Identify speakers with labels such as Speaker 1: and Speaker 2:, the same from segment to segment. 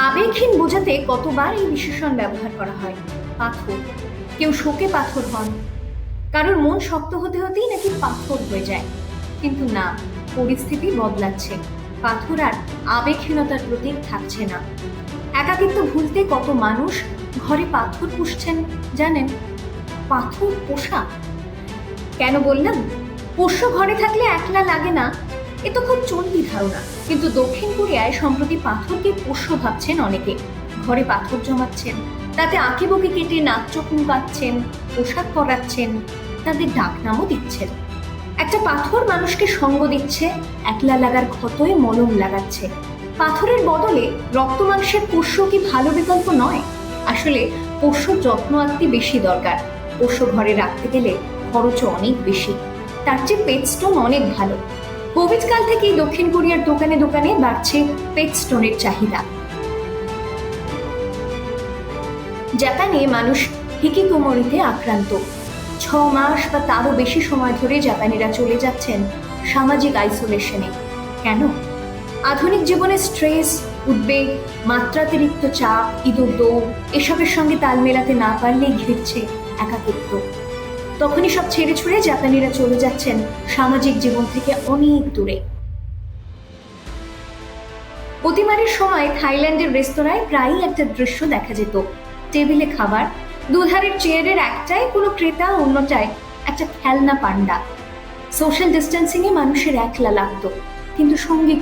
Speaker 1: আবেগহীন বোঝাতে কতবার এই বিশেষণ ব্যবহার করা হয়? পাথর। কেউ শোকে পাথর হন। কারোর মন শক্ত হতে হতেই নাকি পাথর হয়ে যায়। কিন্তু না, পরিস্থিতি বদলাচ্ছে। পাথর আর আবেগহীনতার প্রতীক থাকছে না। একাকিত্ব ভুলতে কত মানুষ ঘরে পাথর পুষছেন জানেন? পাথর পোষা? কেন বললাম? পোষ্য ঘরে থাকলে একলা লাগে না। এ তো খুব চলতি ধারণা। কিন্তু দক্ষিণ কোরিয়ায় সম্প্রতি পাথরকে পোষ্য ভাবছেন অনেকে। ঘরে পাথর জমাচ্ছেন, তাতে আঁকে বকে কেটে নাক চোখ মুকাচ্ছেন পোশাক পরাচ্ছেন, তাদের ডাকনামও দিচ্ছেন। একটা পাথর মানুষকে সঙ্গ দিচ্ছে, একলা লাগার ক্ষতই মলম লাগাচ্ছে। পাথরের বদলে রক্ত মাংসের পোষ্য কি ভালো বিকল্প নয়? আসলে পোষ্য যত্ন আত্মি বেশি দরকার। পোষ্য ঘরে রাখতে গেলে খরচও অনেক বেশি। তার চেয়ে পেট স্টোন অনেক ভালো। কোভিড কাল থেকেই দক্ষিণ কোরিয়ার দোকানে দোকানে বাড়ছে পেট স্টোনের চাহিদা। জাপানে মানুষ হিকিকোমরিতে আক্রান্ত। ছ মাস বা তারও বেশি সময় ধরে জাপানিরা চলে যাচ্ছেন সামাজিক আইসোলেশনে কেন? আধুনিক জীবনে স্ট্রেস উদ্বেগ, মাত্রাতিরিক্ত চাপ, ইঁদুর দৌড়, এসবের সঙ্গে তাল মেলাতে না পারলেই ঘিরছে একাকিত্ব। তখনই সব ছেড়ে ছুড়ে জাপানিরা চলে যাচ্ছেন সামাজিক জীবন থেকে অনেক দূরে। অতিমারের সময় থাইল্যান্ডের রেস্তোরাঁয় প্রায়ই একটা দৃশ্য দেখা যেত। টেবিলে খাবার, দুধারের চেয়ারের একটায় কোনো ক্রেতা, অন্যটায় একটা খেলনা পান্ডা। সোশ্যাল ডিস্টেন্সিং এ মানুষের একলা লাগতো, কিন্তু সঙ্গে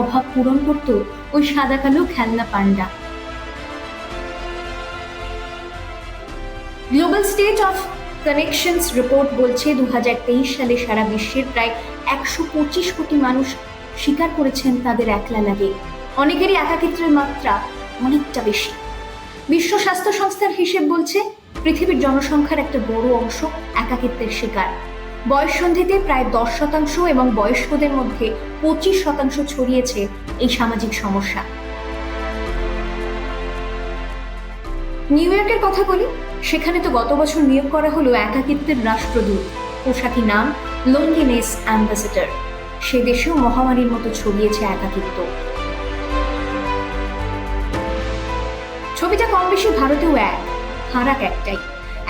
Speaker 1: অভাব পূরণ করত ওই সাদা কালো খেলনা panda. Global state of connections report বলছে দুই হাজার তেইশ সালে সারা বিশ্বের প্রায় একশো পঁচিশ কোটি মানুষ স্বীকার করেছেন তাদের একলা লাগে। অনেকেরই একাকিত্বের মাত্রা অনেকটা বেশি। বিশ্ব স্বাস্থ্য সংস্থার হিসেব বলছে, পৃথিবীর জনসংখ্যার একটা বড় অংশ একাকিত্বের শিকার। বয়ঃসন্ধিতে প্রায় দশ শতাংশ এবং বয়স্কদের মধ্যে পঁচিশ শতাংশ ছড়িয়েছে এই সামাজিক সমস্যা। নিউ ইয়র্কের কথা বলি সেখানে তো গত বছর নিয়োগ করা হলো একাকিত্বের রাষ্ট্রদূত, পোশাকি নাম লোনলিনেস অ্যাম্বাসেডর সে দেশেও মহামারীর মতো ছড়িয়েছে একাকিত্ব। ছবিটা কম বেশি ভারতেও এক, ফারাক একটাই।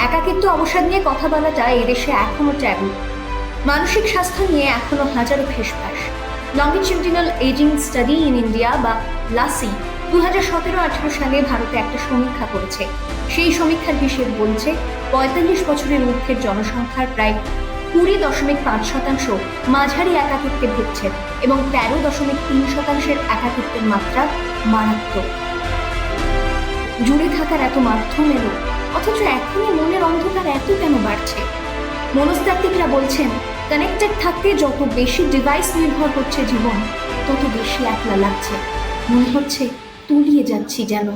Speaker 1: একাকিত্ব অবসাদ নিয়ে কথা বলাটা এদেশে এখনও ট্যাবু। মানসিক স্বাস্থ্য নিয়ে এখনও হাজারো ফেসফাস longitudinal ageing study in India বা লাসি দু হাজার সতেরো আঠারো সালে ভারতে একটা সমীক্ষা করেছে। সেই সমীক্ষার হিসেব বলছে, পঁয়তাল্লিশ বছরের ঊর্ধ্বের জনসংখ্যার প্রায় কুড়ি দশমিক পাঁচ শতাংশ মাঝারি একাকিত্বে ভুগছেন এবং তেরো দশমিক তিন শতাংশের একাকিত্বের মাত্রা মারাত্মক। জুড়ে থাকার এত মাধ্যম এলো, অথচ এখনই মনের অন্ধকার এত কেন বাড়ছে? মনস্তাত্ত্বিকরা বলছেন কানেক্টেড থাকতে যত বেশি ডিভাইস নির্ভর করছে জীবন, তত বেশি একলা লাগছে। মনে হচ্ছে তলিয়ে যাচ্ছি যেন।